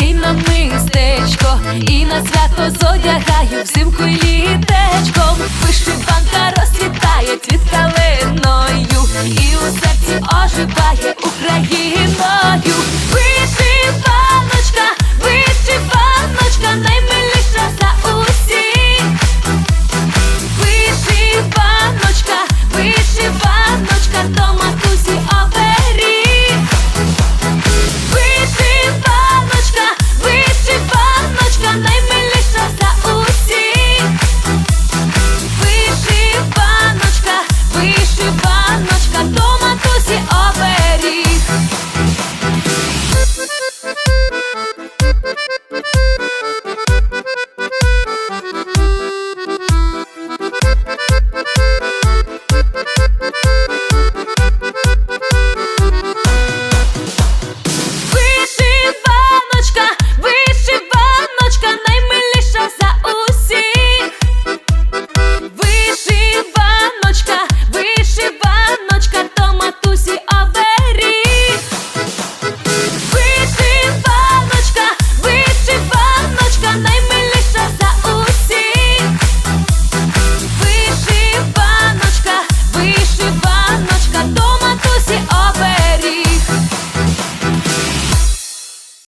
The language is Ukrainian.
й на мистечко, і на свято зодягаю взимку і літечком.